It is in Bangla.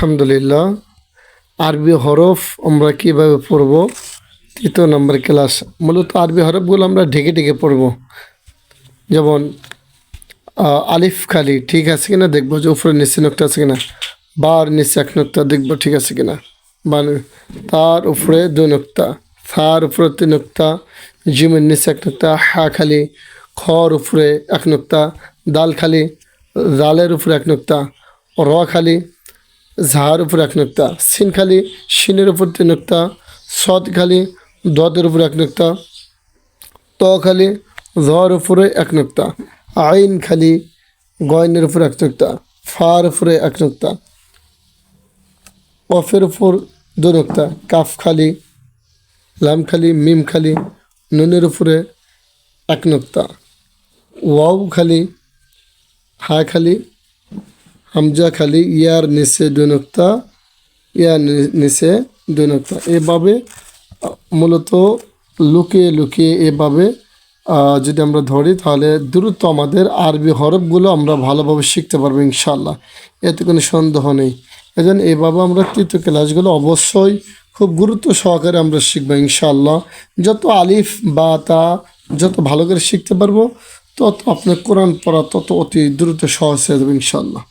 আলহামদুলিল্লাহ। আরবি হরফ আমরা কীভাবে পড়ব? তৃতীয় নম্বর ক্লাস। মূলত আরবি হরফগুলো আমরা ঢেকে ঢেকে পড়ব। যেমন আলিফ খালি ঠিক আছে কিনা দেখব যে উপরে নিচে নক্তা আছে কিনা। বার নিচে এক নক্তা দেখব ঠিক আছে কিনা। বা তার উপরে দুই নক্তা তার উপরে তিন নক্তা জিমের নিচে এক নক্তা হা খালি। খর উপরে এক নক্তা দাল খালি। দালের উপরে এক নক্তা র খালি। ঝার উপর এক নোক্তা, সিন খালি সিনের উপর তিন নোক্তা, সদ খালি, দদের উপর এক নোক্তা, ত খালি ঝর উপরে এক নোক্তা, আইন খালি, গয়নের উপর এক নোক্তা, ফার উপরে এক নোক্তা কফের উপর দু নোক্তা, কাফ খালি, লাম খালি, মিম খালি, নুনের উপরে এক নোক্তা, ওয়াও খালি, হা খালি হামজা খালি ইয়ার নিচে দুই নোক্তা, ইয়ার নিচে দুই নোক্তা। এভাবে, মূলত লুকিয়ে লুকিয়ে এভাবে যদি আমরা ধরি তাহলে দ্রুত আমাদের আরবি হরফগুলো আমরা ভালোভাবে শিখতে পারব ইনশাল্লাহ এতে কোনো সন্দেহ নেই। এজন্য এভাবে আমরা তৃতীয় ক্লাসগুলো অবশ্যই খুব গুরুত্ব সহকারে আমরা শিখব ইনশাল্লাহ যত আলিফ, বা, তা যত ভালো করে শিখতে পারব, তত আপনার কোরআন পড়া তত অতি দ্রুত সহজ হয়ে যাবে ইনশাল্লাহ